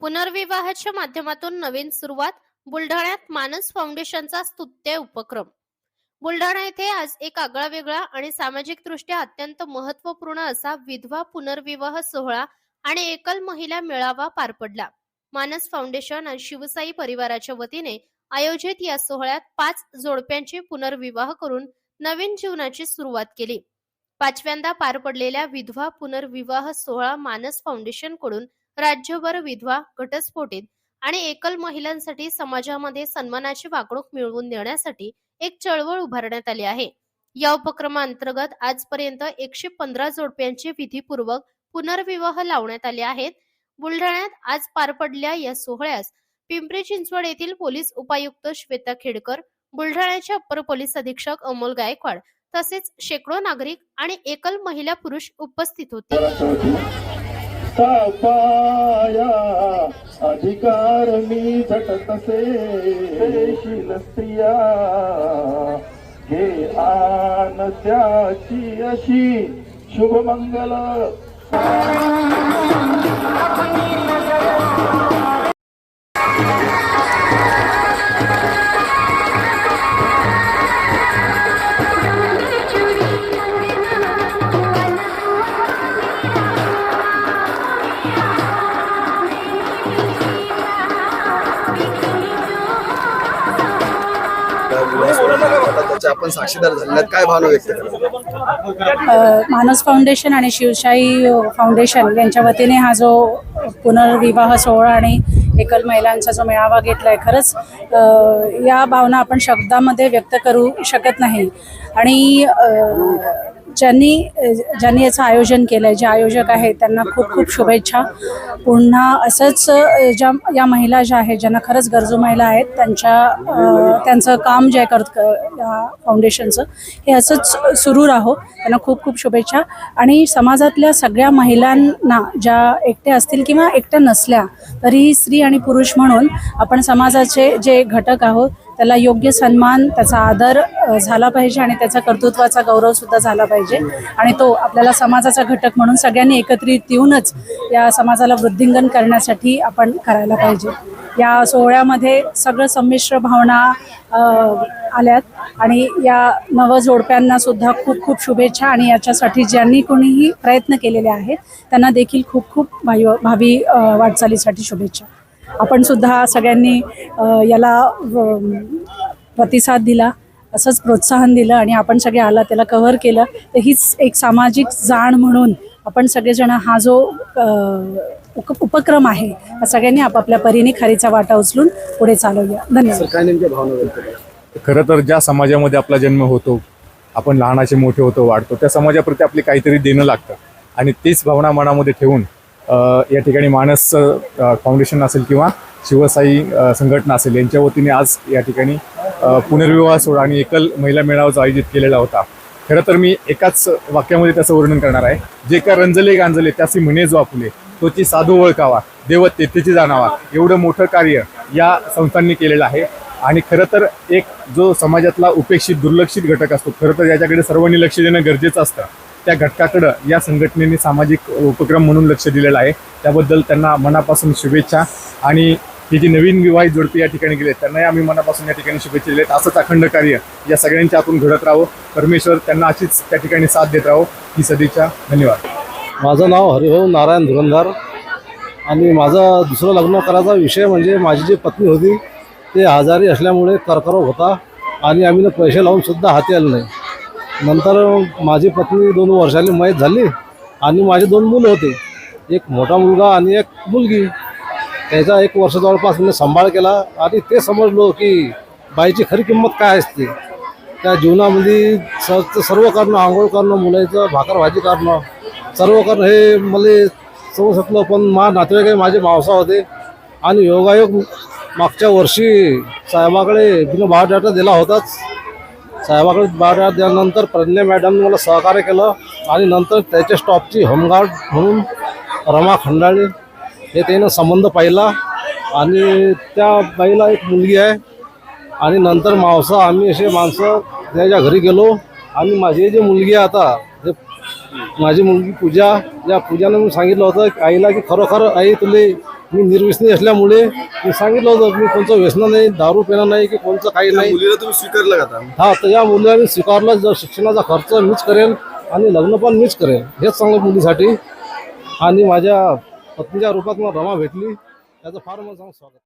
पुनर्विवाहाच्या माध्यमातून नवीन सुरुवात बुलढाण्यात मानस फाउंडेशनचा स्तुत्य उपक्रम. बुलढाणा येथे आज एक आगळावेगळा आणि सामाजिकदृष्ट्या अत्यंत महत्त्वपूर्ण असा विधवा पुनर्विवाह सोहळा आणि एकल महिला मेळावा पार पडला. मानस फाउंडेशन आणि शिवसाई परिवाराच्या वतीने आयोजित या सोहळ्यात पाच जोडप्यांचे पुनर्विवाह करून नवीन जीवनाची सुरुवात केली. पाचव्यांदा पार पडलेल्या विधवा पुनर्विवाह सोहळा मानस फाउंडेशनकडून राज्यभर विधवा घटस्फोटित आणि एकल महिलांसाठी समाजामध्ये सन्मानाची वागणूक मिळवून देण्यासाठी एक चळवळ उभारण्यात आली आहे. या उपक्रमाअंतर्गत आजपर्यंत एकशे पंधरा जोडप्यांचे विधीपूर्वक पुनर्विवाह लावण्यात आले आहेत. बुलढाण्यात आज पार पडल्या या सोहळ्यास पिंपरी चिंचवड येथील पोलीस उपायुक्त श्वेता खेडकर बुलढाण्याचे अप्पर पोलीस अधीक्षक अमोल गायकवाड तसेच शेकडो नागरिक आणि एकल महिला पुरुष उपस्थित होते. पाया अधिकार मी झटकसे शील स्त्रिया हे आन त्याची अशी शुभमंगल. त्याचे आपण साक्षीदार झाल्यात काय भावना व्यक्त मानस फाउंडेशन आणि शिवशाही फाउंडेशन यांच्या वतीने हा जो पुनर्विवाह सोहळा आणि एकल महिलांचा जो मेळावा घेतला आहे खरंच या भावना आपण शब्दामध्ये व्यक्त करू शकत नाही. आणि ज्यांनी ज्यांनी याचं आयोजन केलं आहे जे आयोजक आहेत त्यांना खूप खूप शुभेच्छा. पुन्हा असंच ज्या या महिला ज्या आहेत ज्यांना खरंच गरजू महिला आहेत त्यांच्या त्यांचं काम जे आहे करत या फाउंडेशनचं हे असंच सुरू राहो. त्यांना खूप खूप शुभेच्छा. आणि समाजातल्या सगळ्या महिलांना ज्या एकट्या असतील किंवा एकट्या नसल्या तरी स्त्री आणि पुरुष म्हणून आपण समाजाचे जे घटक आहोत त्याला योग्य सन्मान त्याचा आदर झाला पाहिजे आणि त्याचा कर्तृत्वाचा गौरव सुद्धा झाला पाहिजे. आणि तो आपल्याला समाजाचा घटक म्हणून सगळ्यांनी एकत्रित येऊनच या समाजाला वृद्धिंगन करण्यासाठी आपण करायला पाहिजे. या सोहळ्यामध्ये सगळं संमिश्र भावना आल्यात आणि या नवजोडप्यांना सुद्धा खूप खूप शुभेच्छा आणि याच्यासाठी ज्यांनी कोणीही प्रयत्न केलेले आहेत त्यांना देखील खूप खूप भावी भावी वाटचालीसाठी शुभेच्छा. आपण सुद्धा सगळ्यांनी याला प्रतिसाद दिला असंच प्रोत्साहन दिलं आणि आपण सगळे आला त्याला कव्हर केलं. तर हीच एक सामाजिक जाण म्हणून आपण सगळेजण हा जो उपक्रम आहे हा सगळ्यांनी आपापल्या परीने खारीचा वाटा उचलून पुढे चालवूया. धन्यवाद. खरं तर ज्या समाजामध्ये आपला जन्म होतो आपण लहानाचे मोठे होतो वाढतो त्या समाजाप्रती आपली काहीतरी देणं लागतं. आणि तीच भावना मनामध्ये ठेवून या ठिकाणी मानस फाउंडेशन असेल किंवा शिवसाई संघटना असेल यांच्या वतीने आज या ठिकाणी पुनर्विवाह सोहळा आणि एकल महिला मेळावा आयोजित केलेला होता. खरं तर मी एकाच वाक्यामध्ये त्याचं वर्णन करणार आहे. जे का रंजले गांजले त्याचे म्हणे जो आपुले तोची साधू ओळखावा देव तेथेची जाणावा एवढं मोठं कार्य या संस्थांनी केलेलं आहे. आणि खरं तर एक जो समाजातला उपेक्षित दुर्लक्षित घटक असतो खरं तर याच्याकडे सर्वांनी लक्ष देणं गरजेचं असतं. त्या घटकाकडं या संघटनेने सामाजिक उपक्रम म्हणून लक्ष दिलेलं आहे. त्याबद्दल त्यांना मनापासून शुभेच्छा आणि ही जी नवीन विवाहित जोडपी या ठिकाणी गेले त्यांनाही आम्ही मनापासून या ठिकाणी शुभेच्छा दिलेत. असंच अखंड कार्य या सगळ्यांच्या हातून घडत राहो परमेश्वर त्यांना अशीच त्या ठिकाणी साथ देत राहो ही सदिच्छा. धन्यवाद. माझं नाव हरिभाऊ नारायण धुरंधार आणि माझं दुसरं लग्न करायचा विषय म्हणजे माझी जी पत्नी होती ते आजारी असल्यामुळे कर्करोग होता आणि आम्ही ना पैसे लावून सुद्धा हाती आले नाही. नंतर माझी पत्नी दोन वर्षांनी मयत झाली आणि माझे दोन मुलं होते. एक मोठा मुलगा आणि एक मुलगी. त्याचा एक वर्ष जवळपास मी सांभाळ केला आणि ते समजलो की बाईची खरी किंमत काय असते. त्या जीवनामध्ये स सर्व करणं आंघोळ करणं मुलाचं भाकर भाजी करणं सर्व करणं हे मला समजतलं पण मा नातेवाईक माझे मावसा होते आणि योगायोग मागच्या वर्षी साहेबाकडे बिन डाटा दिला होताच. साहेबाकडे बायोडाटा दिल्यानंतर प्रज्ञा मॅडमने मला सहकार्य केलं आणि नंतर त्याच्या स्टॉपची होमगार्ड म्हणून रमा खंडाळे हे त्यानं संबंध पाहिला. आणि त्या बाईला एक मुलगी आहे. आणि नंतर मावसा आम्ही असे माणसं त्याच्या घरी गेलो. आणि माझी जी मुलगी आहे आता जे माझी मुलगी पूजा या पूजानं मी सांगितलं होतं की आईला की खरोखर आई तुले मी निर्व्यसनी असल्यामुळे मी सांगितलं होतं मी कोणतं व्यसन नाही दारू पिणं नाही की कोणतं काही नाही. मुलीला तुम्ही स्वीकारलं का आता? हा तर या मुलांनी स्वीकारलं जर शिक्षणाचा खर्च मीच करेल आणि लग्न पण मीच करेल हेच चांगलं मुलीसाठी. आणि माझ्या पत्नीच्या रूपात मला रमा भेटली. त्याचं फार मला चांगलं स्वागत.